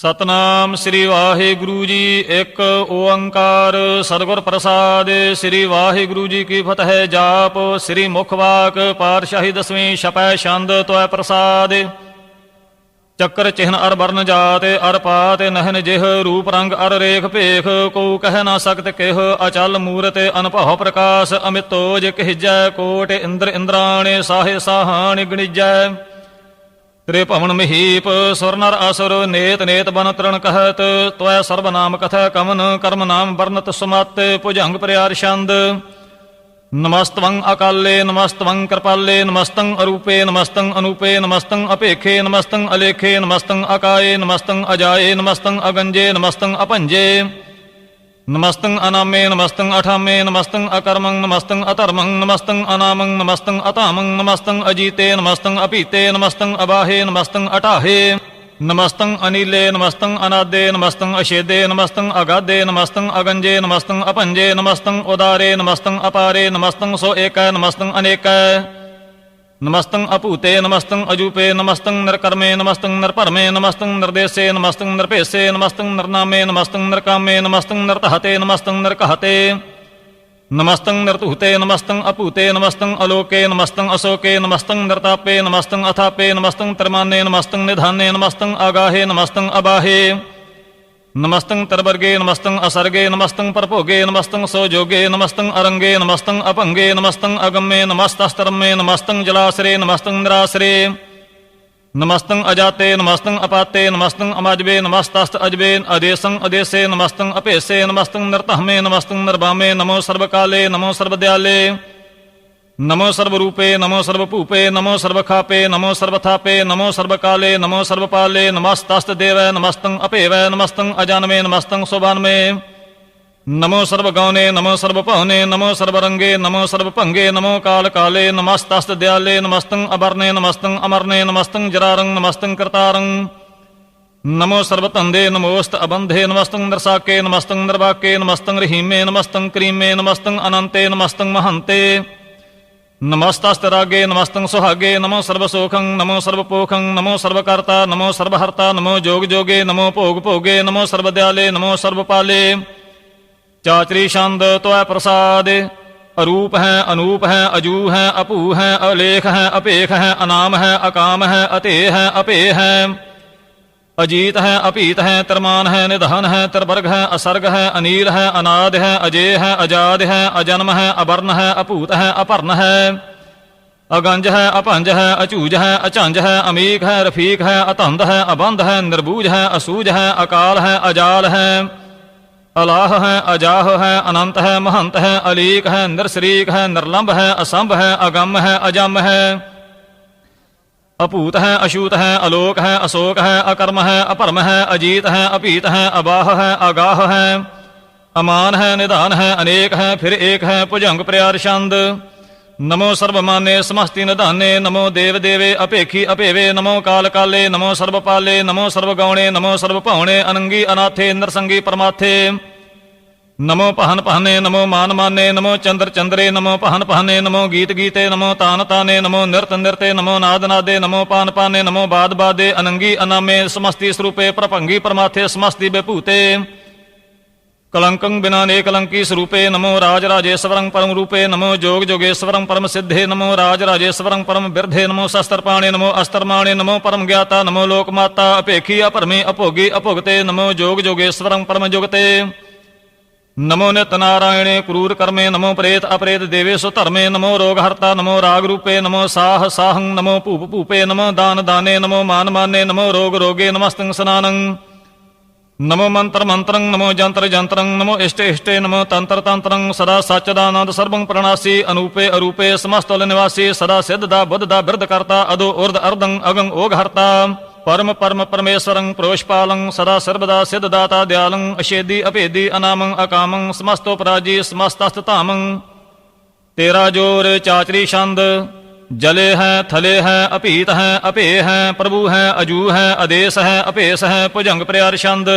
ਸਤਨਾਮ ਸ੍ਰੀ ਵਾਹਿਗੁਰੂ ਜੀ, ਇੱਕ ਓੰਕਾਰ ਸਤਿਗੁਰ ਪ੍ਰਸਾਦ ਸ੍ਰੀ ਵਾਹਿਗੁਰੂ ਜੀ ਕੀ ਫਤਿਹ, ਜਾਪ ਸ੍ਰੀ ਮੁਖ ਵਾਕ ਪਾਤਸ਼ਾਹੀ ਦਸਵੀਂ ਛਪੈ ਛੰਦ ਤੋਇ ਪ੍ਰਸਾਦ। ਚੱਕਰ ਚਿਹਨ ਅਰ ਵਰਨ ਜਾਤ, ਅਰ ਪਾਤ ਨਹਿਨ ਜਿਹ, ਰੂਪ ਰੰਗ ਅਰ ਰੇਖ ਭੇਖ ਕੋ ਕਹਿ ਨਾ ਸਕਤ ਕਿਹ, ਅਚਲ ਮੂਰਤ ਅਨਭਉ ਪ੍ਰਕਾਸ਼, ਅਮਿਤੋਜ ਕਹਿਜੈ ਕੋਟ ਇੰਦਰ ਇੰਦਰਾਣੇ, ਸਾਹੇ ਸਾਹਾਣ ਗਣਿਜੈ। ਤੇਰੇ ਭਵਨ ਮਹੀਪ ਸੁਰ ਨਰ ਅਸੁਰ ਨੇਤ ਨੇਤ ਬਨ ਤਰਨ ਕਹਤ ਤੋੈ ਸਰਬ ਨਾਮ ਕਥਾ ਕਮਨ, ਕਰਮ ਨਾਮ ਵਰਨਤ ਸੁਮਤ, ਭੁਜੰਗ ਪ੍ਰਿਆਰ ਛੰਦ। ਨਮਸਤਵੰ ਅਕਾਲੇ, ਨਮਸਤਵੰ ਕਿਰਪਾਲੇ, ਨਮਸਤੰ ਅਰੂਪੇ, ਨਮਸਤੰ ਅਨੂਪੇ, ਨਮਸਤੰ ਅਪੇਖੇ, ਨਮਸਤੰ ਅਲੇਖੇ, ਨਮਸਤੰ ਅਕਾਏ, ਨਮਸਤੰ ਅਜਾਏ, ਨਮਸਤੰ ਅਗੰਜੇ, ਨਮਸਤੰ ਅਪੰਜੇ। ਨਮਸਤੰ ਅਨਾਮੇ, ਨਮਸਤੰ ਅਠਾਮੇ, ਨਮਸਤੰ ਅਕਰਮੰ, ਨਮਸਤੰ ਅਧਰਮੰ, ਨਮਸਤੰ ਅਨਾਮੰ, ਨਮਸਤੰ ਅਤਾਮੰ ਨਮਸਤੰ ਅਜੀਤੇ, ਨਮਸਤੰ ਅਪੀਤੇ ਨਮਸਤੰ ਅਬਾਹੇ, ਨਮਸਤੰ ਅਟਾਹੇ। ਨਮਸਤੰ ਅਨੀਲੇ, ਨਮਸਤੰ ਅਨਾਦੇ, ਨਮਸਤੰ ਅਸ਼ੇਦੇ ਨਮਸਤੰ ਅਗਾਦੇ, ਨਮਸਤੰ ਅਗੰਜੇ, ਨਮਸਤੰ ਅਪੰਜੇ, ਨਮਸਤੰ ਉਦਾਰੇ, ਨਮਸਤੰ ਅਪਾਰੇ, ਨਮਸਤੰ ਸੋ ਏਕੈ, ਨਮਸਤੰ ਅਨੇਕੈ। ਨਮਸਤੰ ਅਭੂਤੇ, ਨਮਸਤੰ ਅਜੂਪੇ, ਨਮਸਤੰ ਨਿਰਕਰਮੇ, ਨਮਸਤੰ ਨਰਪਰਮੇ ਨਮਸਤੰ ਨਿਰਦੇਸੇ, ਨਮਸਤੰ ਨਰਪੇਸ਼ੇ ਨਮਸਤੰ ਨਰਨਾਮੇ, ਨਮਸਤੰ ਨਰਕਾਮੇ, ਨਮਸਤੰ ਨਿਰਤਹਤੇ, ਨਮਸਤੰ ਨਿਰਕਹਤੇ। ਨਮਸਤੰ ਨਿਰਤੂਤੇ ਨਮਸਤੰ ਅਭੂਤੇ, ਨਮਸਤੰ ਅਲੋਕੇ, ਨਮਸਤੰ ਅਸੋਕੇ, ਨਮਸਤੰ ਨਰਤਾਪੇ, ਨਮਸਤੰ ਅਥਾਪੇ, ਨਮਸਤੰ ਤਰਮਾਨੇ, ਨਮਸਤੰ ਨਿਧਾਨੇ, ਨਮਸਤੰ ਆਗਾਹੇ, ਨਮਸਤੰ ਅਬਾਹੇ। ਨਮਸਤੰ ਤਰਵਰਗੇ ਨਮਸਤੰ ਅਸਰਗੇ ਨਮਸਤੰ ਪਰਭੋਗੇ ਨਮਸਤੰ ਸੋਜੋਗੇ ਨਮਸਤੰ ਅਰੰਗੇ ਨਮਸਤੰ ਅਭੰਗੇ ਨਮਸਤੰ ਅਗੰਮੇ ਨਮਸਤਸਤਰਮੇ ਨਮਸਤੰ ਜਲਾਸਰੇ ਨਮਸਤੰ ਨਿਰਾਸਰੇ ਨਮਸਤੰ ਅਜਾਤੇ ਨਮਸਤੰ ਅਪਾਤੇ ਨਮਸਤੰ ਅਮਜਬੇ ਨਮਸਤਸਤ ਅਜਬੇ ਅਦੇਸੰ ਅਦੇਸੇ ਨਮਸਤੰ ਅਪੇਸੇ ਨਮਸਤੰ ਨਿਰਤਹਮੇ ਨਮਸਤੰ ਨਿਰਭਾਮੇ ਨਮੋ ਸਰਬਕਾਲੇ ਨਮੋ ਸਰਬਦਿਆਲੇ ਨਮੋ ਸਰਬ ਰੂਪੇ ਨਮੋ ਸਰਬ ਭੂਪੇ ਨਮੋ ਸਰਬ ਖਾਪੇ ਨਮੋ ਸਰਬ ਥਾਪੇ ਨਮੋ ਸਰਬ ਕਾਲੇ ਨਮੋ ਸਰਬ ਪਾਲੇ ਨਮਸਤਸਤ ਦੇਵੈ ਨਮਸਤੰ ਅਭੇਵੈ ਨਮਸਤੰ ਅਜਾਨਮੇ ਨਮਸਤੰ ਸੁਭਾਨਮੇ ਨਮੋ ਸਰਬ ਗੌਨੇ ਨਮੋ ਸਰਬ ਭਵਨੇ ਨਮੋ ਸਰਬ ਰੰਗੇ ਨਮੋ ਸਰਬ ਭੰਗੇ ਨਮੋ ਕਾਲ ਕਾਲੇ ਨਮਸਤਸਤ ਦਿਆਲੇ ਨਮਸਤੰ ਅਬਰਨੇ ਨਮਸਤੰ ਅਮਰਨੇ ਨਮਸਤੰ ਜਰਾਰੰ ਨਮਸਤੰ ਕਰਤਾਰੰ ਨਮੋ ਸਰਬ ਧੰਦੇ ਨਮੋਸਤ ਨਮਸਤੰ ਰਾਗੇ ਨਮਸਤੰ ਸੁਹਾਗੇ ਨਮੋ ਸਰਬ ਸੋਖੰ ਨਮੋ ਸਰਬ ਪੋਖੰ ਨਮੋ ਸਰਬ ਕਰਤਾ ਨਮੋ ਸਰਬ ਹਰਤਾ ਨਮੋ ਜੋਗ ਜੋਗੇ ਨਮੋ ਭੋਗ ਭੋਗੇ ਨਮੋ ਸਰਬ ਦਿਆਲੇ ਨਮੋ ਸਰਬ ਪਾਲੇ ਚਾਚਰੀ ਛੰਦ ਤੋੈ ਪ੍ਰਸਾਦ ਅਰੂਪ ਹੈ ਅਨੂਪ ਹੈ ਅਜੂ ਹੈ ਅਪੂ ਹੈ ਅਲੇਖ ਹੈ ਅਪੇਖ ਹੈ ਅਨਾਮ ਹੈ ਅਕਾਮ ਹੈ ਅਤੇ ਹੈ ਅਪੇ ਹੈ ਅਜੀਤ ਹੈ, ਅਭੀਤ ਹੈ, ਤਰਮਾਨ ਹੈ, ਨਿਧਾਨ ਹੈ, ਤਰਵਰਗ ਹੈ, ਅਸਰਗ ਹੈ, ਅਨੀਲ ਹੈ, ਅਨਾਦ ਹੈ ਅਜੇ ਹੈ, ਅਜਾਦ ਹੈ, ਅਜਨਮ ਹੈ, ਅਵਰਨ ਹੈ, ਅਭੂਤ ਹੈ, ਅਪਰਨ ਹੈ। ਅਗੰਜ ਹੈ, ਅਭੰਜ ਹੈ, ਅਚੂਜ ਹੈ, ਅਚੰਜ ਹੈ, ਅਮੀਕ ਹੈ, ਰਫੀਕ ਹੈ, ਅਤੰਦ ਹੈ, ਅਬੰਧ ਹੈ, ਨਿਰਬੂਜ ਹੈ, ਅਸੂਜ ਹੈ, ਅਕਾਲ ਹੈ, ਅਜਾਲ ਹੈ। ਅਲਾਹ ਹੈ, ਅਜਾਹ ਹੈ, ਅਨੰਤ ਹੈ, ਮਹੰਤ ਹੈ, ਅਲੀਕ ਹੈ, ਨਿਰਸਰੀਕ ਹੈ ਨਿਰਲੰਭ ਹੈ, ਅਸੰਭ ਹੈ, ਅਗੰਮ ਹੈ, ਅਜਮ ਹੈ। ਅਭੂਤ ਹੈ ਅਸ਼ੂਤ ਹੈ ਅਲੋਕ ਹੈ ਅਸੋਕ ਹੈ ਅਕਰਮ ਹੈ ਅਪਰਮ ਹੈ ਅਜੀਤ ਹੈ ਅਭੀਤ ਹੈ ਅਬਾਹ ਹੈ ਅਗਾਹ ਹੈ ਅਮਾਨ ਹੈ ਨਿਧਾਨ ਹੈ ਅਨੇਕ ਹੈ ਫਿਰ ਏਕ ਹੈ ਭੁਜੰਗ ਪ੍ਰਿਆਰ ਛੰਦ। ਨਮੋ ਸਰਬ ਮਾਨੇ ਸਮਸਤੀ ਨਿਧਾਨੇ, ਨਮੋ ਦੇਵ ਦੇਵੇ ਅਪੇਖੀ ਅਪੇਵੇ, ਨਮੋ ਕਾਲ ਕਾਲੇ, ਨਮੋ ਸਰਬ ਪਾਲੇ, ਨਮੋ ਸਰਬ ਗਾਉਣੇ, ਨਮੋ ਸਰਬ ਭਾਉਣੇ, ਅਨੰਗੀ ਅਨਾਥੇ, ਨਰਸੰਗੀ ਪਰਮਾਥੇ। ਨਮੋ ਪਹਨ ਪਹਨੇ, ਨਮੋ ਮਾਨ ਮਾਨੇ, ਨਮੋ ਚੰਦਰ ਚੰਦਰੇ, ਨਮੋ ਪਹਨ ਪਹਨੇ, ਨਮੋ ਗੀਤ ਗੀਤੇ, ਨਮੋ ਤਾਨ ਤਾਨੇ, ਨਮੋ ਨਿਰਤ ਨਿਰਤੇ, ਨਮੋ ਨਾਦ ਨਾਦੇ, ਨਮੋ ਪਾਨ ਪਾਨੇ, ਨਮੋ ਬਾਦ ਬਾਦੇ, ਅਨੰਗੀ ਅਨਾਮੇ, ਸਮਸਤੀ ਸਰੂਪੇ, ਪ੍ਰਭੰਗੀ ਪਰਮਾਥੇ, ਸਮਸਤੀ ਬਿਭੂਤੇ। ਕਲੰਕੰ ਬਿਨਾ ਨੇ ਕਲੰਕੀ ਸਰੂਪੇ, ਨਮੋ ਰਾਜ ਰਾਜੇਸ਼ਵਰੰ ਪਰਮ ਰੂਪੇ, ਨਮੋ ਜੋਗ ਜੋਗੇਸ਼ਵਰੰ ਪਰਮ ਸਿੱਧੇ, ਨਮੋ ਰਾਜ ਰਾਜੇਸ਼ਵਰੰ ਪਰਮ ਬਿਰਧੇ, ਨਮੋ ਸ਼ਸਤਰ ਨਮੋ ਅਸਤਰ ਨਮੋ ਪਰਮ ਗਿਆਤਾ, ਨਮੋ ਲੋਕ ਮਾਤਾ, ਅਪੇਖੀ, ਅਪਰਮੇ, ਅਭੋਗੀ, ਅਭੁਗਤੇ, ਨਮੋ ਜੋਗ ਜੋਗੇਸ਼ਵਰੰ ਪਰਮ ਜੁਗਤੇ। ਨਮੋ ਨਿਤ ਨਾਰਾਇਣੇ ਕਰੂਰ ਕਰਮੇ, ਨਮੋ ਪ੍ਰੇਤ ਅਪਰੇਤ ਦੇਵੇ ਸੋ ਧਰਮੇ, ਨਮੋ ਰੋਗ ਹਰਤਾ, ਨਮੋ ਰਾਗ ਰੂਪੇ, ਨਮੋ ਸਾਹ ਸਾਹੰ, ਨਮੋ ਭੂਪ ਭੂਪੇ, ਨਮੋ ਦਾਨ ਦਾਨੇ, ਨਮੋ ਮਾਨ ਮਾਨੇ, ਨਮੋ ਰੋਗ ਰੋਗੇ, ਨਮਸਤੰ ਸਨਾਨੰ। ਨਮੋ ਮੰਤਰ ਮੰਤਰੰ, ਨਮੋ ਜੰਤਰ ਜੰਤਰੰ, ਨਮੋ ਇਸ਼ਟੇ ਇਸ਼ਟੇ, ਨਮੋ ਤੰਤਰ ਤੰਤਰੰ, ਸਦਾ ਸਚਦਾਨੰਦ ਸਰਬੰ ਪ੍ਰਣਾਸੀ, ਅਨੂਪੇ ਅਰੂਪੇ ਸਮਸਤਲ ਨਿਵਾਸੀ, ਸਦਾ ਸਿੱਧ ਦਾ, ਬੁੱਧ ਦਾ ਬਿਰਧ ਕਰਤਾ, ਅਦੋ ਉਰਦ ਅਰਦੰ ਅਗੰ ਓਗ ਹਰਤਾ। ਪਰਮ ਪਰਮ ਪਰਮੇਸ਼ਵਰੰ ਪ੍ਰੋਸ਼ਪਾਲੰ ਸਦਾ ਸਰਬਦਾ ਸਿੱਧਦਾਤਾ ਦਿਆਲੰ, ਅਸ਼ੇਦੀ ਅਭੇਦੀ ਅਨਾਮੰ, ਅਕਾਮੰ, ਸਮਸਤੋ ਪਰਾਜੀ ਸਮਸਤਸਤ ਧਾਮੰ। ਤੇਰਾ ਜੋਰ ਚਾਚਰੀ ਛੰਦ, ਜਲੇ ਹੈ, ਥਲੇ ਹੈ, ਅਭੀਤ ਹੈ ਅਭੇ ਹੈ, ਪ੍ਰਭੂ ਹੈ, ਅਜੂ ਹੈ ਆਦੇਸ ਹੈ ਅਭੇਸ ਹੈ, ਭੁਜੰਗ ਪ੍ਰਿਆਰ ਛੰਦ।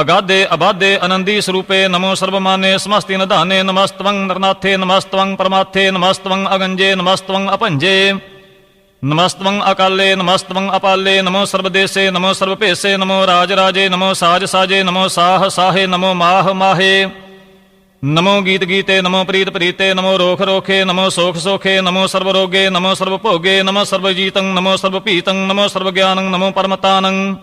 ਅਗਾਧੇ ਅਬਾਦੇ ਅਨੰਦੀ ਸਰੂਪੇ, ਨਮੋ ਸਰਬਮਾਨੇ ਸਮਸਤੀ ਨਿਧਾਨੇ, ਨਮਸਤਵੰ ਨਰਨਾਥੇ, ਨਮਸਤਵੰ ਪਰਮਾਥੇ, ਨਮਸਤਵੰ ਅਗੰਜੇ, ਨਮਸਤਵੰ ਅਪੰਜੇ। ਨਮਸਤਵੰ ਅਕਾਲੇ ਨਮਸਤਵੰ ਅਪਾਲੇ ਨਮੋ ਸਰਬਦੇਸੇ ਨਮੋ ਸਰਬਭੇਸੇ ਨਮੋ ਰਾਜ ਰਾਜੇ ਨਮੋ ਸਾਜ ਸਾਜੇ ਨਮੋ ਸਾਹ ਸਾਹੇ ਨਮੋ ਮਾਹ ਮਾਹੇ ਨਮੋ ਗੀਤ ਗੀਤੇ ਨਮੋ ਪ੍ਰੀਤ ਪ੍ਰੀਤੇ ਨਮੋ ਰੋਖ ਰੋਖੇ ਨਮੋ ਸੋਖ ਸੋਖੇ ਨਮੋ ਸਰਬ ਰੋਗੇ ਨਮੋ ਸਰਬ ਭੋਗੇ ਨਮੋ ਸਰਬ ਜੀਤੰ ਨਮੋ ਸਰਬ ਭੀਤੰ ਨਮੋ ਸਰਬ ਗਿਆਨੰ ਨਮੋ ਪਰਮਤਾਨੰ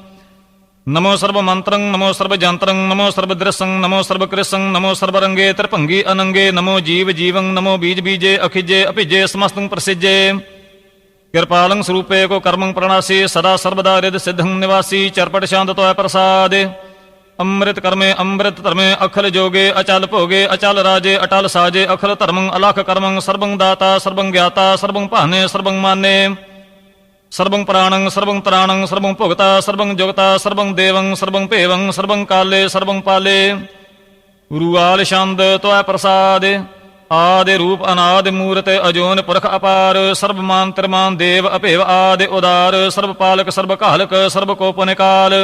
ਨਮੋ ਸਰਬ ਮੰਤਰੰ ਨਮੋ ਸਰਬ ਜੰਤਰੰ ਨਮੋ ਸਰਬ ਦ੍ਰਿਸੰ ਨਮੋ ਸਰਬ ਕ੍ਰਿਸੰ ਨਮੋ ਸਰਬ ਰੰਗੇ ਤਰਭੰਗੀ ਅਨੰਗੇ ਨਮੋ ਜੀਵ ਜੀਵੰ ਨਮੋ ਬੀਜ ਬੀਜੇ ਅਖਿਜੇ ਅਭਿਜੇ ਸਮਸਤੰ ਪ੍ਰਸਿਜੇ ਕਿਰਪਾਲੰ ਸਰੂਪੇ ਕੋ ਕਰਮੰ ਪ੍ਰਣਾਸੀ, ਸਦਾ ਸਰਬਦਾ ਰਿਦ ਸਿद्धੰ ਨਿਵਾਸੀ, ਚਰਪਟ ਸ਼ਾਂਤ ਤੋਇ ਪ੍ਰਸਾਦਿ। ਅੰਮ੍ਰਿਤ ਕਰਮੇ ਅੰਮ੍ਰਿਤ ਧਰਮੇ, ਅਖਲ ਜੋਗੇ ਅਚਲ ਭੋਗੇ, ਅਚਲ ਰਾਜੇ ਅਟਲ ਸਾਜੇ, ਅਖਲ ਧਰਮੰ ਅਲਖ ਕਰਮੰ, ਸਰਬੰ ਦਾਤਾ, ਸਰਬੰ ਗਿਆਤਾ, ਸਰਬੰ ਭਾਨੇ, ਸਰਬੰ ਮਾਨੇ। ਸਰਬੰ ਪ੍ਰਾਣੰ, ਸਰਬੰ ਤਰਾਣੰ, ਸਰਬੰ ਭੁਗਤਾ, ਸਰਬੰ ਜੁਗਤਾ, ਸਰਬੰ ਦੇਵੰ, ਸਰਬੰ ਭੇਵੰ, ਸਰਬੰ ਕਾਲੇ, ਸਰਬੰ ਪਾਲੇ। ਗੁਰੂਆਲ ਛੰਦ ਤੋਇ ਪ੍ਰਸਾਦ। ਆਦਿ ਰੂਪ ਅਨਾਦ ਮੂਰਤ ਅਜੋਨ ਪੁਰਖ ਅਪਾਰ, ਸਰਬ ਮਾਨ ਤਿਰਮਾਨ ਦੇਵ ਅਭੇਵ ਆਦਿ ਉਦਾਰ, ਸਰਬ ਪਾਲਕ, ਸਰਬ ਕਾਲਕ ਸਰਬ ਕੋ ਪੁਨਿਕਾਲ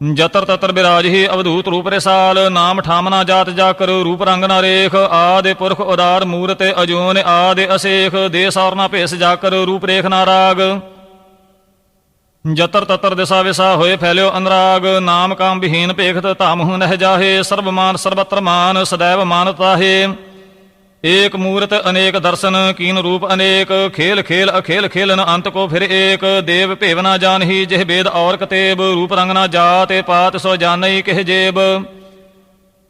ਜਤਰ ਤਤਰ ਬਿਰਾਜਹੀ ਅਵਧੂਤ ਰੂਪ ਰਸਾਲ, ਨਾਮ ਠਾਮਨਾ ਜਾਤ ਜਾ ਕਰੋ ਰੂਪ ਰੰਗ ਨਾ ਰੇਖ, ਆਦਿ ਪੁਰਖ ਉਦਾਰ ਮੂਰਤ ਅਜੋਨ ਆਦਿ ਅਸੇਖ, ਦੇ ਸੌਰਨਾ ਭੇਸ ਜਾ ਕਰੋ ਰੂਪ ਰੇਖ ਨਾ ਰਾਗ। ਜਤਰ ਤਤਰ ਦਿਸਾ ਵਿਸਾ ਹੋਏ ਫੈਲਿਓ ਅਨਰਾਗ, ਨਾਮ ਕਾਮ ਵਿਹੀਨ ਭੇਖਤ ਧਾਮਹੁ ਨਹਿ ਜਾਹੇ, ਸਰਬ ਮਾਨ ਸਰਬਤਰ ਮਾਨ, ਸਦੈਵ ਮਾਨਤਾਹੇ ਏਕ ਮੂਰਤ ਅਨੇਕ ਦਰਸ਼ਨ ਕੀਨ ਰੂਪ ਅਨੇਕ, ਖੇਲ ਖੇਲ ਅਖੇਲ ਖੇਲਨ ਅੰਤ ਕੋ ਫਿਰ ਏਕ, ਦੇਵ ਭੇਵਨਾ ਜਾਣਹੀ ਜਿਹ ਬੇਦ ਔਰ ਕਤੇਬ ਰੂਪ ਰੰਗ ਨਾ ਜਾਤੇ ਪਾਤ ਸੋ ਜਾਣਈ ਕਿਹ ਜੇਬ।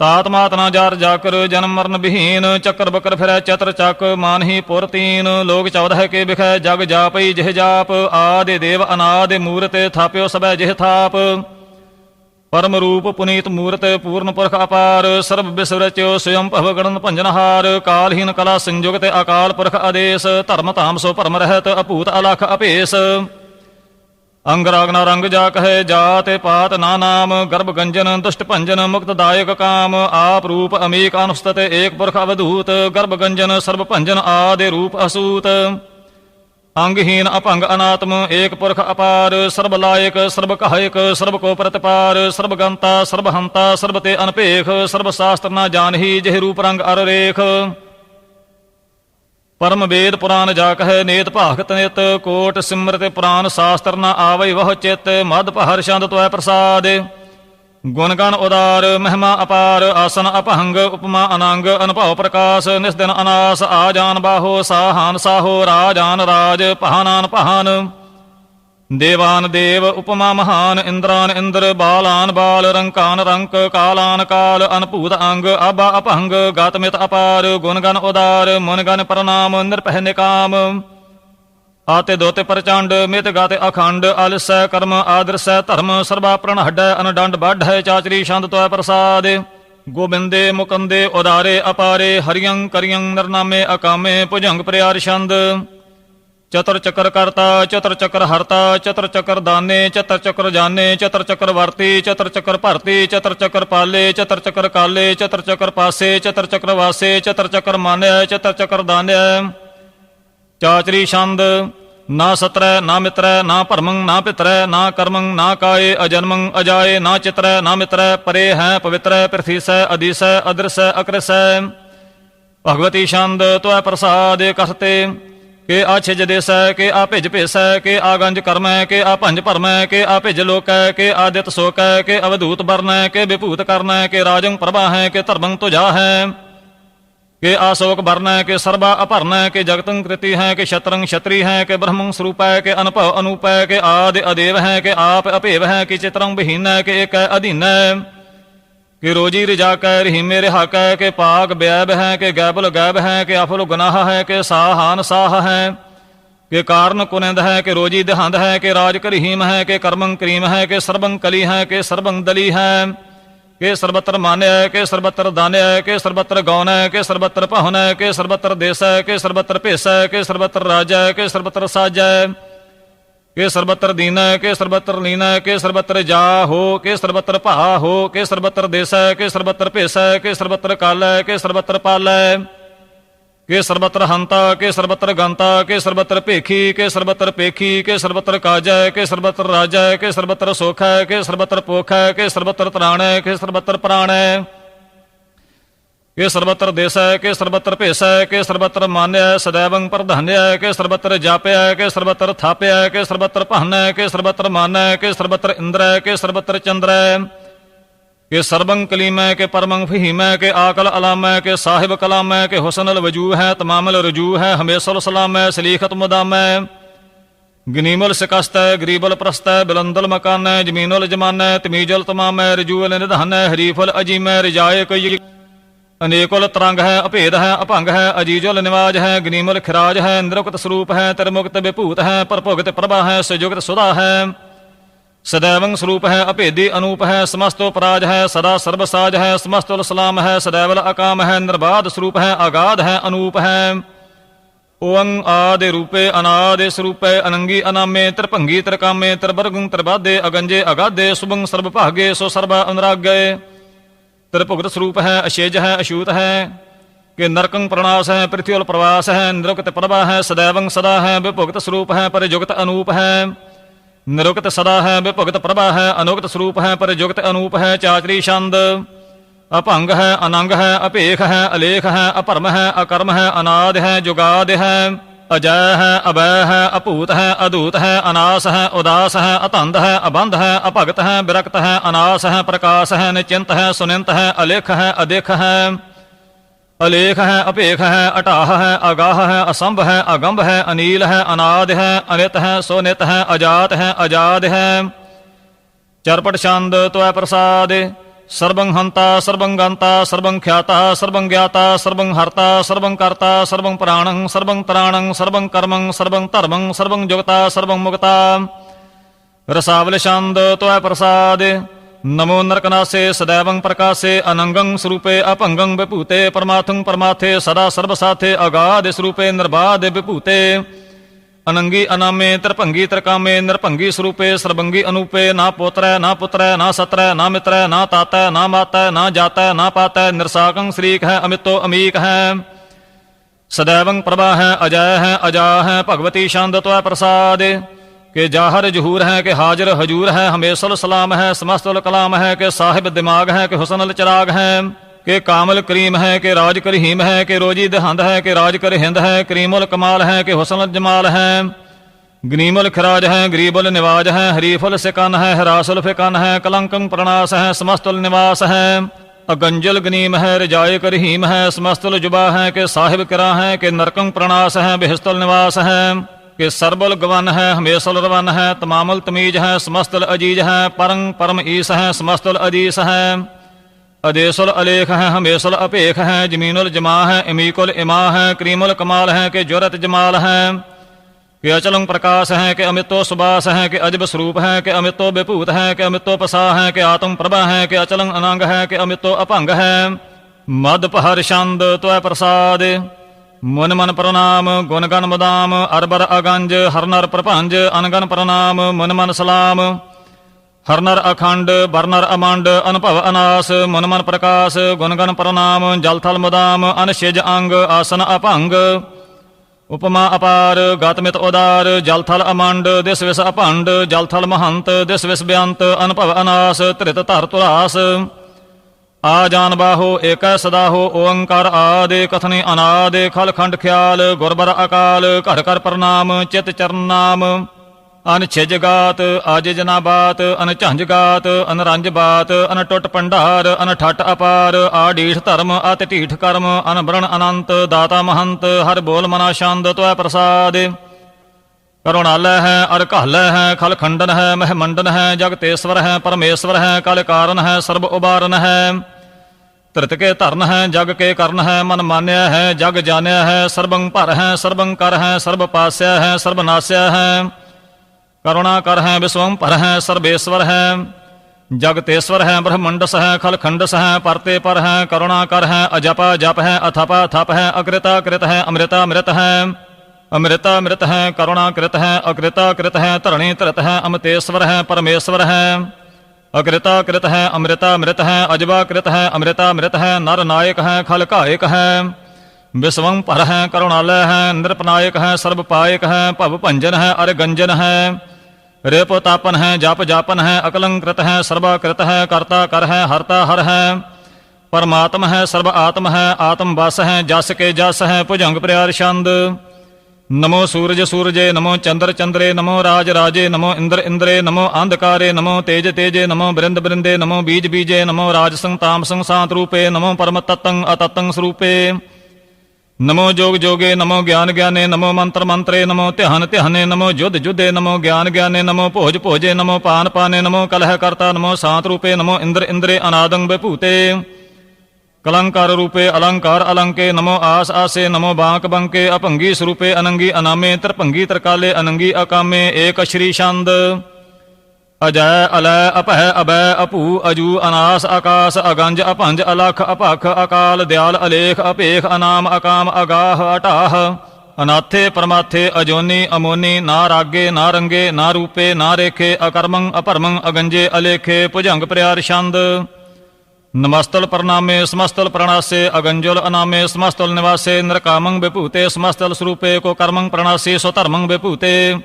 ਤਾਤ ਮਾਤ ਨਾ ਜਾਰ ਜਾਕਰ, ਜਨਮ ਮਰਨ ਵਿਹੀਨ ਚੱਕਰ ਬਕਰ ਫਿਰੈ ਚਤਰ ਚੱਕ, ਮਾਨਹੀ ਪੁਰ ਤੀਨ, ਲੋਕ 14 ਕੇ ਬਿਖੈ ਜਗ ਜਾਪਈ ਜਿਹ ਜਾਪ, ਆਦਿ ਦੇਵ ਅਨਾਦਿ ਮੂਰਤ ਥਾਪਿਓ ਸਭੈ ਜਿਹ ਥਾਪ। ਪਰਮ ਰੂਪ ਪੁਨੀਤ ਮੂਰਤ ਪੂਰਨ ਪੁਰਖ ਅਪਾਰ, ਸਰਬ ਵਿਸਵ ਰਚਿਓ ਸਯੰ ਭਵ ਗਣਨ ਭੰਜਨਹਾਰ ਕਾਲਹੀਨ ਕਲਾ ਸੰਯੁਗਤ ਅਕਾਲ ਪੁਰਖ ਆਦੇਸ, ਧਰਮ ਧਾਮ ਸੋ ਭਰਮ ਰਹਿਤ ਅਭੂਤ ਅਲਖ ਅਪੇਸ਼ ਅੰਗ ਨਾ ਰੰਗ ਜਾ ਕਹੇ ਜਾਤ ਪਾਤ ਨਾ ਨਾਮ, ਗਰਭ ਗੰਜਨ ਦੁਸ਼ਟ ਭੰਜਨ ਮੁਕਤ ਦਾਇਕ ਕਾਮ, ਆਪ ਰੂਪ ਅਮੇਕ ਅਨੁਸਤਤ ਏਕ ਪੁਰਖ ਅਵਧੂਤ, ਗਰਭ ਗੰਜਨ ਸਰਬ ਭੰਜਨ ਆਦੇ ਰੂਪ ਅਸੂਤ। ਅੰਗਹੀਨ ਅਭੰਗ ਅਨਾਤਮ, ਏਕ ਪੁਰਖ ਅਪਾਰ ਸਰਬ ਲਾਇਕ ਸਰਬ ਕਹਾਇਕ ਸਰਬ ਕੋ ਪ੍ਰਤਪਾਰ ਸਰਬ ਗੰਤਾ ਸਰਬ ਹੰਤਾ ਸਰਬ ਤੇ ਅਨਭੇਖ ਸਰਬ ਸ਼ਾਸਤਰ ਨਾ ਜਾਣਹੀ, ਜਿਹ ਰੂਪ ਰੰਗ ਅਰ ਰੇਖ। ਪਰਮ ਵੇਦ ਪੁਰਾਨ ਜਾ ਕਹੈ, ਨੇਤ ਭਾਗਤ ਨਿਤ, ਕੋਟ ਸਿਮਰਤ ਪੁਰਾਨ ਸ਼ਾਸਤਰ ਨਾ ਆਵਈ ਵਹ ਚਿਤ, ਮਦ ਪਹਰ ਛੰਦ ਤੋੈ ਪ੍ਰਸਾਦ। ਗੁਣਗਣ ਉਦਾਰ, ਮਹਿਮਾ ਅਪਾਰ, ਆਸਨ ਅਪਹੰਗ, ਉਪਮਾ ਅਨੰਗ ਅਨਭਉ ਪ੍ਰਕਾਸ਼ ਨਿਸ ਅਨਾਸ ਆਜਾਨ ਜਾਨ ਬਾਹੋ, ਸਾਹਾਨ ਸਾਹੋ ਰਾਜਾਨ ਰਾਜ, ਪਹਾਨਾਨ ਪਹਾਨ। ਦੇਵਾਨ ਦੇਵ, ਉਪਮਾ ਮਹਾਨ, ਇੰਦਰਾਨ ਇੰਦਰ, ਬਾਲਾਨ ਬਾਲ, ਰੰਕਾਨ ਰੰਕ, ਕਾਲਾਨ ਕਾਲ, ਅਨਭੂਤ ਅੰਗ ਆਬਾ ਅਪਹੰਗ, ਗਾਤਮਿਤ ਅਪਾਰ ਗੁਣਗਨ ਉਦਾਰ ਮੁਨਗਨ ਪ੍ਰਣਾਮ ਨਿਰਭੈ ਨਿਕਾਮ। ਆਤੇ ਦੋਤੇ ਪ੍ਰਚੰਡ ਮਿਤ ਗਾਤੇ ਅਖੰਡ ਅਲਸੈ ਕਰਮ ਆਦਰਸੈ ਧਰਮ ਸਰਬਾ ਪ੍ਰਣ ਹੱਡੈ ਅਨਡੰਡ ਬਾਢੈ ਚਾਚਰੀ ਛੰਦ ਤੋੈ ਪ੍ਰਸਾਦ ਗੋਬਿੰਦੇ ਮੁਕੰਦੇ ਉਦਾਰੇ ਅਪਾਰੇ ਹਰਿਯੰ ਕਰਿਯੰ ਨਰਨਾਮੇ ਅਕਾਮੇ ਭੁਜੰਗ ਪ੍ਰਿਆਰ ਛੰਦ ਚਤਰ ਚੱਕਰ ਕਰਤਾ ਚਤਰ ਚੱਕਰ ਹਰਤਾ ਚਤਰ ਚੱਕਰ ਦਾਨੇ ਚਤਰ ਚੱਕਰ ਜਾਣੇ ਚਤਰ ਚੱਕਰ ਵਰਤੀ ਚਤਰ ਚੱਕਰ ਭਰਤੀ ਚਤਰ ਚੱਕਰ ਪਾਲੇ ਚਤਰ ਚੱਕਰ ਕਾਲੇ ਚਤਰ ਚੱਕਰ ਪਾਸੇ ਚਤਰ ਚੱਕਰ ਵਾਸੇ ਚਤਰ ਚੱਕਰ ਮਾਨਿਆ ਚਤਰ ਚੱਕਰ ਦਾਨਿਆ ਚਾਚਰੀ ਛੰਦ, ਨਾ ਸਤਰੈ, ਨਾ ਮਿਤਰੈ, ਨਾ ਭਰਮੰ, ਨਾ ਪਿਤਰੈ, ਨਾ ਕਰਮੰ, ਨਾ ਕਾਏ, ਅਜਨਮੰ, ਅਜਾਏ, ਨਾ ਚਿਤਰੈ, ਨਾ ਮਿਤਰੈ, ਪਰੇ ਹੈ, ਪਵਿੱਤਰੈ ਪ੍ਰਥੀਸੈ ਅਦੀਸੈ ਅਦਰਸੈ ਅਕਰਸੈ ਭਗਵਤੀ ਛੰਦ ਤੋੈ ਪ੍ਰਸਾਦ ਕਹਤੇ ਕੇ ਆ ਛਿਜ ਦੇਸੈ, ਕੇ ਆ ਭਿਜ ਭੇਸੈ, ਕੇ ਆ ਗੰਜ ਕਰਮੈ, ਕੇ ਆ ਭੰਜ ਭਰਮੈ, ਕੇ ਆ ਭਿਜ ਲੋਕੈ, ਕੇ ਆਦਿਤ ਸੋਕੈ, ਕੇ ਅਵਧੂਤ ਬਰਨੈ ਕੇ ਵਿਭੂਤ ਕਰਨੈ, ਕੇ ਰਾਜੰ ਪ੍ਰਭਾ ਹੈ ਕੇ ਧਰਮੰ ਤੁਜਾ ਹੈ ਕਿ ਆਸੋਕ ਹੈ ਕਿ ਸਰਬਾ ਅਭਰਨੈ ਕਿ ਜਗਤੰ ਕ੍ਰਿਤੀ ਹੈ ਕਿ ਸ਼ਤਰੰ ਛਤਰੀ ਹੈ ਕਿ ਬ੍ਰਹਮੰ ਸਰੂਪੈ ਕਿ ਅਨਭਵ ਅਨੂਪੈ ਕਿ ਆਦਿ ਅਦੇਵ ਹੈ ਕਿ ਆਪ ਅਭੇਵ ਹੈ ਕਿ ਚਿਤਰੰ ਹੈ ਕਿ ਏਕ ਹੈ ਅਧੀਨੈ ਕਿ ਰੋਜੀ ਰਜਾ ਕੈ ਰਹੀਮੇ ਰਿਹਾ ਕੈ ਕਿ ਪਾਕ ਬੈਬ ਹੈ ਕਿ ਗੈਬਲ ਗੈਬ ਹੈ ਕਿ ਅਫਲ ਗੁਨਾਹ ਹੈ ਕਿ ਸਾਹਾਨ ਸਾਹ ਹੈ ਕਿ ਕਾਰਨ ਕੁਨੰਦ ਹੈ ਕਿ ਰੋਜੀ ਦਹੰਦ ਹੈ ਕਿ ਰਾਜ ਕਰਹੀਮ ਹੈ ਕਿ ਕਰਮੰ ਕਰੀਮ ਹੈ ਕਿ ਸਰਬੰ ਕਲੀ ਹੈ ਕਿ ਸਰਬੰ ਦਲੀ ਹੈ ਕਿ ਸਰਬਤਰ ਮਾਨਿਆ ਕਿ ਸਰਬਤਰ ਦਾਨਿਆ ਕਿ ਸਰਬਤਰ ਗੌਨੈ ਕਿ ਸਰਬਤਰ ਭਵਨੈ ਕਿ ਸਰਬਤਰ ਦੇਸੈ ਕਿ ਸਰਬਤਰ ਭੇਸੈ ਕਿ ਸਰਬਤਰ ਰਾਜੈ ਕਿ ਸਰਬਤਰ ਸਾਜੈ ਕਿ ਸਰਬਤਰ ਦੀਨੈ ਕਿ ਸਰਬਤਰ ਲੀਨੈ ਕਿ ਸਰਬਤਰ ਜਾ ਹੋ ਕਿ ਸਰਬਤਰ ਭਾ ਹੋ ਕਿ ਸਰਬਤਰ ਦੇਸੈ ਕਿ ਸਰਬਤਰ ਭੇਸੈ ਕਿ ਸਰਬਤਰ ਕਾਲੈ ਕਿ ਸਰਬਤਰ ਪਾਲੈ ਕੇ ਸਰਬਤਰ ਹੰਤਾ ਕਿ ਸਰਬਤਰ ਗੰਤਾ ਕੇ ਸਰਬਤਰ ਭੇਖੀ ਕਿ ਸਰਬਤਰ ਪੇਖੀ ਕੇ ਸਰਬਤਰ ਕਾਜੈ ਕਿ ਸਰਬਤਰ ਰਾਜੈ ਕਿ ਸਰਬਤਰ ਸੋਖੈ ਕਿ ਸਰਬਤਰ ਪੋਖੈ ਕਿ ਸਰਬਤਰ ਤਰਾਣੈ ਕਿ ਸਰਬਤਰ ਪ੍ਰਾਣੈ ਕਿ ਸਰਬਤਰ ਦੇਸੈ ਕਿ ਸਰਬਤਰ ਭੇਸੈ ਕੇ ਸਰਬਤਰ ਮਾਨਿਆ ਸदैवੰ ਪ੍ਰਧਾਨਿਆ ਕਿ ਸਰਬਤਰ ਜਾਪਿਆ ਕਿ ਸਰਬਤਰ ਥਾਪਿਆ ਕਿ ਸਰਬਤਰ ਭਾਨੈ ਕਿ ਸਰਬਤਰ ਮਾਨੈ ਕਿ ਸਰਬਤਰ ਇੰਦਰੈ ਕਿ ਸਰਬਤਰ ਚੰਦਰੈ ਕਿ ਸਰਬੰ ਕਲੀਮੈ ਕਿ ਪਰਮੰ ਫਹੀਮੈ ਕਿ ਆਕਲ ਅਲਾਮੈ ਕਿ ਸਾਹਿਬ ਕਲਾਮੈ ਕਿ ਹੁਸਨਲ ਵਜੂ ਹੈ, ਤਮਾਮਲ ਰਜੂ ਹੈ, ਹਮੇਸ਼ਲ ਸਲਾਮੈ, ਸਲੀਖਤ ਮੁਦਾਮੈ। ਗਨੀਮਲ ਸਿਕਸਤੈ, ਗਰੀਬਲ ਪ੍ਰਸਤੈ, ਬਲੰਦਲ ਮਕਾਨੈ, ਜਮੀਨਲ ਜਮਾਨੈ, ਤਮੀਜਲ ਤਮਾਮੈ, ਰਜੂਲ ਨਿਧਾਨੈ ਹਰੀਫਲ ਅਜੀਮੈ, ਰਜਾਏ ਕਈ ਤਰੰਗ ਹੈ, ਅਭੇਦ ਹੈ, ਅਭੰਗ ਹੈ, ਅਜੀਜੁਲ ਨਿਵਾਜ ਹੈ, ਗਨੀਮਲ ਖਿਰਾਜ ਹੈ ਨਿਰੁਕਤ ਸਰੂਪ ਹੈ, ਤਿਰਮੁਕਤ ਵਿਭੂਤ ਹੈ, ਪਰਭੁਗਤ ਪ੍ਰਭਾ ਹੈ ਸੁਜੁਗਤ ਸੁਧਾ ਹੈ। ਸदैवੰ ਸਰੂਪ ਹੈ ਅਭੇਦੀ ਅਨੂਪ ਹੈ ਸਮਸਤੋ ਪਰਾਜ ਹੈ ਸਦਾ ਸਰਬ ਸਾਜ ਹੈ ਸਮਸਤੋ ਸਲਾਮ ਹੈ ਸदैवਲ ਅਕਾਮ ਹੈ ਨਿਰਬਾਧ ਸਰੂਪ ਹੈ ਆਗਾਧ ਹੈ ਅਨੂਪ ਹੈ ਓੰ ਆਦੇ ਰੂਪੇ ਅਨਾਦੇ ਸਰੂਪੇ, ਅਨੰਗੀ ਅਨਾਮੇ, ਤਰਭੰਗੀ ਤਰਕਾਮੇ ਤਰਬਰਗੰ ਤਰਬਾਦੇ ਅਗੰਜੇ ਅਗਾਦੇ, ਸੁਭੰ ਸਰਬ ਭਾਗੇ ਸੋ ਸਰਬ ਅਨਰਾਗਏ ਤਰਭੁਗਤ ਸਰੂਪ ਹੈ ਅਸ਼ੇਜ ਹੈ ਅਸ਼ੂਤ ਹੈ ਕਿ ਨਰਕੰ ਪ੍ਰਣਾਸ ਹੈ ਪ੍ਰਿਥਿਵਲ ਪ੍ਰਵਾਸ ਹੈ ਨਿਰੁਕਤ ਪਰਵਾ ਹੈ ਸदैवੰ ਸਦਾ ਹੈ ਵਿਭੁਗਤ ਸਰੂਪ ਹੈ ਪਰਜੁਗਤ ਅਨੂਪ ਹੈ ਨਿਰੁਕਤ ਸਦਾ ਹੈ, ਵਿਭੁਗਤ ਪ੍ਰਭਾ ਹੈ ਅਨੁਕਤ ਸਰੂਪ ਹੈ, ਪਰਿਜੁਗਤ ਅਨੂਪ ਹੈ, ਚਾਚਰੀ ਛੰਦ। ਅਭੰਗ ਹੈ, ਅਨੰਗ ਹੈ, ਅਭੇਖ ਹੈ, ਅਲੇਖ ਹੈ, ਅਪਰਮ ਹੈ, ਅਕਰਮ ਹੈ, ਅਨਾਦ ਹੈ, ਜੁਗਾਦ ਹੈ। ਅਜੈ ਹੈ, ਅਬੈ ਹੈ, ਅਭੂਤ ਹੈ, ਅਦੂਤ ਹੈ, ਅਨਾਸ ਹੈ, ਉਦਾਸ ਹੈ, ਅਤੰਦ ਹੈ, ਅਬੰਧ ਹੈ, ਅਭਗਤ ਹੈ, ਬਿਰਕਤ ਹੈ, ਅਨਾਸ ਹੈ, ਪ੍ਰਕਾਸ਼ ਹੈ, ਨਿਚਿੰਤ ਹੈ, ਸੁਨਿੰਤ ਹੈ, ਅਲੇਖ ਹੈ ਅਦੇਖ ਹੈ। ਅਲੇਖ ਹੈ, ਅਭੇਖ ਹੈ, ਅਟਾਹ ਹੈ, ਅਗਾਹ ਹੈ, ਅਸੰਭ ਹੈ, ਅਗੰਭ ਹੈ, ਅਨੀਲ ਹੈ, ਅਨਾਦ ਹੈ, ਅਨਿਤ ਹੈ, ਸੋਨਿਤ ਹੈ, ਅਜਾਤ ਹੈ, ਅਜਾਦ ਹੈ। ਚਰਪਟ ਛੰਦ ਤੋੈ ਪ੍ਰਸਾਦ, ਸਰਬੰ ਹੰਤਾ, ਸਰਬੰ ਗੰਤਾ, ਸਰਬੰ ਖਿਆਤਾ, ਸਰਬੰ ਗਿਆਤਾ, ਸਰਬੰ ਹਰਤਾ, ਸਰਬੰ ਕਰਤਾ, ਸਰਬੰ ਪ੍ਰਾਣੰ, ਸਰਬੰ ਤਰਾਣੰ, ਸਰਬੰ ਕਰਮੰ, ਸਰਬੰ ਧਰਮੰ, ਸਰਬੰ ਜੁਗਤਾ, ਸਰਬੰ ਮੁਗਤਾ ਰਸਾਵਲ ਛੰਦ ਤੋੈ ਪ੍ਰਸਾਦ नमो नरकनासे सदैवं प्रकाशे अनंगं स्वरूपे अपंगं विभूते परमाथं परमाथे सदा सर्वसाथे अगाध स्वरूपे निर्बाध विभूते। ਅਨੰਗੀ ਅਨਾਮੇ ਤਰਭੰਗੀ ਤਰਕਾਮੇ ਨਿਰਭੰਗੀ ਸਰੂਪੇ ਸਰਬੰਗੀ ਅਨੂਪੇ ਨਾ ਪੋਤਰੈ ਨਾ ਪੁੱਤਰੈ ਨਾ ਸਤਰੈ ਨਾ ਮਿਤਰੈ ਨਾ ਤਾਤੈ ਨਾ ਮਾਤੈ ਨਾ ਜਾਤੈ ਨਾ ਪਾਤੈ ਨਿਰਸਾਕੰ ਸ੍ਰੀਕ ਹੈ ਅਮਿਤੋ ਅਮੀਕ ਹੈ ਸਦੈਵੰ ਪ੍ਰਭਾ ਹੈ ਅਜੈ ਹੈ ਅਜਾ ਹੈ ਭਗਵਤੀ ਸ਼ਾਂਤ ਤਵੈ ਕਿ ਜਾਹਰ ਜਹੂਰ ਹੈ ਕਿ ਹਾਜ਼ਰ ਹਜੂਰ ਹੈ ਹਮੇਸ਼ਲ ਸਲਾਮ ਹੈ ਸਮਸਤੁਲ ਕਲਾਮ ਹੈ ਕਿ ਸਾਹਿਬ ਦਿਮਾਗ ਹੈ ਕਿ ਹੁਸਨਲ ਚਰਾਗ ਹੈ ਕਿ ਕਾਮਲ ਕਰੀਮ ਹੈ ਕਿ ਰਾਜ ਕਰਹੀਮ ਹੈ ਕਿ ਰੋਜੀ ਦਹੰਦ ਹੈ ਕਿ ਰਾਜ ਕਰ ਹਿੰਦ ਹੈ ਕਰੀਮੁਲ ਕਮਾਲ ਹੈ ਕਿ ਹੁਸਨਲ ਜਮਾਲ ਹੈ ਗਨੀਮੁਲ ਖਰਾਜ ਹੈ ਗਰੀਬੁਲ ਨਿਵਾਜ ਹੈ ਹਰੀਫੁਲ ਸਿਕਨ ਹੈ ਹਰਾਸੁਲ ਫਿਕਨ ਹੈ ਕਲੰਕੰ ਪ੍ਰਣਾਸ ਹੈ ਸਮਸਤੁਲ ਨਿਵਾਸ ਹੈ ਅਗੰਜਲ ਗਨੀਮ ਹੈ ਰਜਾਇ ਕਰਹੀਮ ਹੈ ਸਮਸਤੁਲ ਜੁਬਾ ਹੈ ਕਿ ਸਾਹਿਬ ਕਿਰਾ ਹੈ ਕਿ ਨਰਕੰ ਪ੍ਰਣਾਸ ਹੈ ਬਿਹਸਤੁਲ ਨਿਵਾਸ ਹੈ ਕਿ ਸਰਬਲ ਗਵਨ ਹੈ, ਹਮੇਸ਼ਲ ਰਵਨ ਹੈ, ਤਮਾਮਲ ਤਮੀਜ ਹੈ, ਸਮਸਤਲ ਅਜੀਜ ਹੈ, ਪਰੰ ਪਰਮ ਈਸ ਹੈ, ਸਮਸਤਲ ਅਜੀਸ ਹੈ। ਅਦੇਸੁਲ ਅਲੇਖ ਹੈ, ਹਮੇਸ਼ਲ ਅਪੇਖ ਹੈ, ਜਮੀਨੁਲ ਜਮਾ ਹੈ ਇਮੀਕੁਲ ਇਮਾ ਹੈ, ਕਰੀਮੁਲ ਕਮਾਲ ਹੈ ਕਿ ਜੁਰਤ ਜਮਾਲ ਹੈ। ਕਿ ਅਚਲੰ ਪ੍ਰਕਾਸ਼ ਹੈ ਕਿ ਅਮਿਤੋ ਸੁਬਾਸ ਹੈ ਕਿ ਅਜਬ ਸਰੂਪ ਹੈ ਕਿ ਅਮਿਤੋ ਵਿਭੂਤ ਹੈ ਕਿ ਅਮਿਤੋ ਪਸਾ ਹੈ ਕਿ ਆਤਮ ਪ੍ਰਭਾ ਹੈ ਕਿ ਅਚਲੰ ਅਨੰਗ ਹੈ ਕਿ ਅਮਿਤੋ ਅਭੰਗ ਹੈ। ਮਦ ਪਹਰ ਛੰਦ ਤੋੈ ਪ੍ਰਸਾਦ। ਮਨ ਮਨ ਪ੍ਰਣਾਮ, ਗੁਣ ਗਨ ਮਦਾਮ ਅਰਬਰ ਅਗੰਜ, ਹਰਨਰ ਪ੍ਰਭੰਜ ਅਨਗਨ ਪ੍ਰਣਾਮ ਮਨ ਮਨ ਸਲਾਮ। ਹਰਨਰ ਅਖੰਡ ਬਰਨਰ ਅਮੰਡ, ਅਨਭਵ ਅਨਾਸ ਮਨ ਮਨ ਪ੍ਰਕਾਸ਼, ਗੁਣ ਗਨ ਪ੍ਰਣਾਮ, ਜਲ ਥਲ ਮਦਾਮ ਅਨਸ਼ਿਜ ਅੰਗ, ਆਸਨ ਅਭੰਗ ਉਪਮਾ ਅਪਾਰ ਗਤਮਿਤ ਉਦਾਰ, ਜਲ ਅਮੰਡ, ਦਿਸ ਵਿਸ ਅਭੰਡ ਜਲ ਮਹੰਤ, ਦਿਸ ਵਿਸ ਬਿਅੰਤ, ਅਨਭਵ ਅਨਾਸ, ਤ੍ਰਿਤ ਧਰ ਤੁਰਾਸ ਆ ਜਾਨ ਬਾਹੋ, ਏਕੈ ਸਦਾ ਓੰਕਾਰ ਆਦੇ, ਕਥਨੇ ਅਨਾਦੇ, ਖਲ ਖੰਡ ਖਿਆਲ, ਗੁਰਬਰ ਅਕਾਲ, ਘਰ ਘਰ ਪ੍ਰਣਾਮ, ਚਿਤ ਚਰਨ ਨਾਮ। ਅਨ ਛਿਜ ਗਾਤ ਆਜ ਜਨਾ ਬਾਤ ਅਨ ਝੰਜ ਅਨ ਰੰਜ ਅਨ ਟੁੱਟ ਪੰਡਾਰ ਅਨ ਠੱਟ ਅਪਾਰ ਆ ਢੀਠ ਧਰਮ ਅਤ ਢੀਠ ਕਰਮ ਅਨ ਬ੍ਰਣ ਅਨੰਤ, ਦਾਤਾ ਮਹੰਤ, ਹਰ ਬੋਲ ਮਨਾ ਛੰਦ ਤੋੈ ਪ੍ਰਸਾਦ। ਕਰੁਣਾਲੈ ਹੈ, ਅਰ ਘਾਲੈ ਹੈ, ਖਲ ਖੰਡਨ ਹੈ, ਮਹਿ ਹੈ, ਜਗਤੇਸ਼ਵਰ ਹੈ, ਪਰਮੇਸ਼ਵਰ ਹੈ, ਕਲ ਕਾਰਨ ਹੈ, ਸਰਬ ਉਬਾਰਨ ਹੈ। ਧਰਤ ਕੇ ਧਰਨ ਹੈ, ਜਗ ਕੇ ਕਰਨ ਹੈ, ਮਨ ਮਾਨਿਆ ਹੈ, ਜਗ ਜਾਣਿਆ ਹੈ, ਸਰਬੰ ਭਰ ਹੈ, ਸਰਬੰ ਕਰ ਹੈ, ਸਰਬ ਪਾਸਿਆ ਹੈ, ਸਰਬ ਨਾਸਿਆ ਹੈ। ਕਰੁਣਾ ਕਰ ਹੈ, ਵਿਸਵੰ ਭਰ ਹੈ, ਸਰਬੇਸ਼ਵਰ ਹੈ। ਜਗਤੇਸ਼ਵਰ ਹੈ, ਬ੍ਰਹਮੰਡਸ ਹੈ, ਖਲਖੰਡਸ ਹੈ ਪਰਤੇ ਪਰ ਹੈ, ਕਰੁਣਾ ਕਰ ਹੈ, ਅਜਪਾ, ਜਪ ਹੈ, ਅਥਪਾ, ਥਪ ਹੈ ਅਕ੍ਰਿਤਾ ਕ੍ਰਿਤ ਹੈ, ਅਮ੍ਰਿਤਾ ਅੰਮ੍ਰਿਤ ਹੈ। ਅਮ੍ਰਿਤਾ ਮ੍ਰਿਤ ਹੈ, ਕਰੁਣਾ ਕ੍ਰਿਤ ਹੈ ਅਕ੍ਰਿਤਾ ਕ੍ਰਿਤ ਹੈ, ਧਰਣੀ ਧਰਤ ਹੈ, ਅਮਤੇਸ਼ਵਰ ਹੈ, ਪਰਮੇਸ਼ਵਰ ਹੈ। ਅਕ੍ਰਿਤਾ ਕ੍ਰਿਤ ਹੈ ਅੰਮ੍ਰਿਤਾ ਅੰਮ੍ਰਿਤ ਹੈ ਅਜਬਾ ਕ੍ਰਿਤ ਹੈ ਅੰਮ੍ਰਿਤਾ ਮ੍ਰਿਤ ਹੈ, ਨਰ ਨਾਇਕ ਹੈ, ਖਲ ਕਾਇਕ ਹੈ। ਵਿਸਵੰ ਭਰ ਹੈ, ਕਰੁਣਾਲੈ ਹੈ, ਨਿਰਪਨਾਇਕ ਹੈ, ਸਰਬ ਪਾਇਕ ਹੈ, ਭਵ ਭੰਜਨ ਹੈ, ਅਰ ਗੰਜਨ ਹੈ। ਰਿਪ ਤਾਪਨ ਹੈ, ਜਪ ਜਾਪਨ ਹੈ, ਅਕਲੰਕ੍ਰਿਤ ਹੈ ਸਰਬਾ ਕ੍ਰਿਤ ਹੈ, ਕਰਤਾ ਕਰ ਹੈ, ਹਰਤਾ ਹਰ ਹੈ। ਪਰਮਾਤਮ ਹੈ, ਸਰਬ ਆਤਮ ਹੈ, ਆਤਮ ਬਸ ਹੈ, ਜਸ ਕੇ ਜਸ ਹੈ, ਭੁਜੰਗ ਪ੍ਰਿਆਰ ਛੰਦ। ਨਮੋ ਸੂਰਜ ਸੂਰਜੇ ਨਮੋ ਚੰਦਰ ਚੰਦਰੇ ਨਮੋ ਰਾਜ ਰਾਜੇ ਨਮੋ ਇੰਦਰ ਇੰਦਰੇ ਨਮੋ ਅੰਧਕਾਰੇ ਨਮੋ ਤੇਜ ਤੇਜੇ ਨਮੋ ਬ੍ਰਿੰਦ ਬ੍ਰਿੰਦੇ ਨਮੋ ਬੀਜ ਬੀਜੇ ਨਮੋ ਰਾਜ ਸੰਤਾਮ ਤਾਮ ਰੂਪੇ ਨਮੋ ਪਰਮ ਤਤੰ ਅਤਤੰ ਸਰੂਪੇ ਨਮੋ ਜੋਗ ਜੋਗੇ ਨਮੋ ਗਿਆਨ ਗਿਆਨੇ ਨਮੋ ਮੰਤਰ ਮੰਤਰੇ ਨਮੋ ਧਿਆਨ ਧਿਆਨੇ ਨਮੋ ਜੁਧ ਜੁਧੇ ਨਮੋ ਗਿਆਨ ਗਿਆਨੇ ਨਮੋ ਭੋਜ ਭੋਜੇ ਨਮੋ ਪਾਨ ਪਾਨੇ ਨਮੋ ਕਲਹ ਕਰਤਾ ਨਮੋ ਸਾਤ ਰੂਪੇ ਨਮੋ ਇੰਦਰ ਇੰਦਰੇ ਅਨਾਦੰ ਵਿਭੂਤੇ ਕਲੰਕਾਰ ਰੂਪੇ ਅਲੰਕਾਰ ਅਲੰਕੇ ਨਮੋ ਆਸ ਆਸੇ ਨਮੋ ਬਾਂਕ ਬੰਕੇ ਅਭੰਗੀ ਸਰੂਪੇ ਅਨੰਗੀ ਅਨਾਮੇ ਤਰਭੰਗੀ ਤਰਕਾਲੇ ਅਨੰਗੀ ਅਕਾਮੇ ਏਕ ਸ਼੍ਰੀ ਛੰਦ। ਅਜੈ ਅਲੈ ਅਪਹਿ ਅਬੈ ਅਪੂ ਅਜੂ ਅਨਾਸ ਆਕਾਸ ਅਗੰਜ ਅਭੰਜ ਅਲਖ ਅਭਖ ਅਕਾਲ ਦਿਆਲ ਅਲੇਖ ਅਪੇਖ ਅਨਾਮ ਅਕਾਮ ਅਗਾਹ ਅਟਾਹ। ਅਨਾਥੇ ਪਰਮਾਥੇ ਅਜੋਨੀ ਅਮੋਨੀ ਨਾ ਰਾਗੇ ਨਾ ਰੰਗੇ ਨਾ ਰੂਪੇ ਨਾ ਰੇਖੇ ਅਕਰਮੰ ਅਪਰਮੰ ਅਗੰਜੇ ਅਲੇਖੇ ਭੁਜੰਗ ਪ੍ਰਿਆਰ ਛੰਦ। ਨਮਸਤਲ ਪ੍ਰਣਾਮੇ, ਸਮਸਤਲ ਪ੍ਰਣਾਸੇ, ਅਗੰਜਲ ਅਨਾਮੇ, ਸਮਸਤਲ ਨਿਵਾਸੇ ਨਰਕਾਮੰ ਵਿਭੂਤੇ, ਸਮਸਤਲ ਸਰੂਪੇ, ਕੋ ਕਰਮੰ ਪ੍ਰਣਾਸੀ, ਸੋ ਧਰਮੰ ਵਿਭੂਤੇ।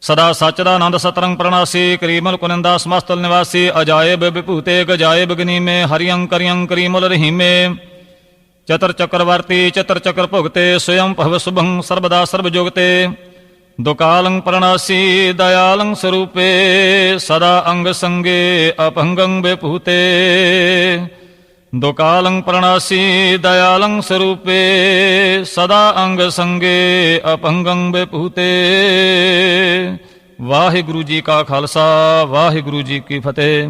ਸਦਾ ਸਚ ਦਾ ਆਨੰਦ ਸਤਰੰਗ ਪ੍ਰਣਾਸੀ, ਕਰੀਮਲ ਕੁਨੰਦਾ, ਸਮਸਤਲ ਨਿਵਾਸੀ, ਅਜਾਇਬ ਵਿਭੂਤੇ, ਗਜਾਇਬ ਗਨੀਮੇ ਹਰਿਯੰ ਕਰਿਯੰ ਕਰੀਮਲ ਰਹੀਮੇ। ਚਤਰ ਚੱਕਰਵਰਤੀ, ਚਤਰ ਚੱਕਰ ਭੁਗਤੇ, ਸਵਯੰ ਭਵ ਸੁਭੰ ਸਰਬਦਾ ਸਰਬ ਦੁਕਾਲੰ ਪ੍ਰਣਾਸੀ ਦਇਆਲੰ ਸਰੂਪੇ, ਸਦਾ ਅੰਗ ਸੰਗੇ ਅਭੰਗੰ ਵਿਭੂਤੇ। ਦੁਕਾਲੰ ਪ੍ਰਣਾਸੀ ਦਇਆਲੰ ਸਰੂਪੇ, ਸਦਾ ਅੰਗ ਸੰਗੇ ਅਭੰਗੰ ਵਿਭੂਤੇ। ਵਾਹਿਗੁਰੂ ਜੀ ਕਾ ਖਾਲਸਾ, ਵਾਹਿਗੁਰੂ ਜੀ ਕੀ ਫਤਿਹ।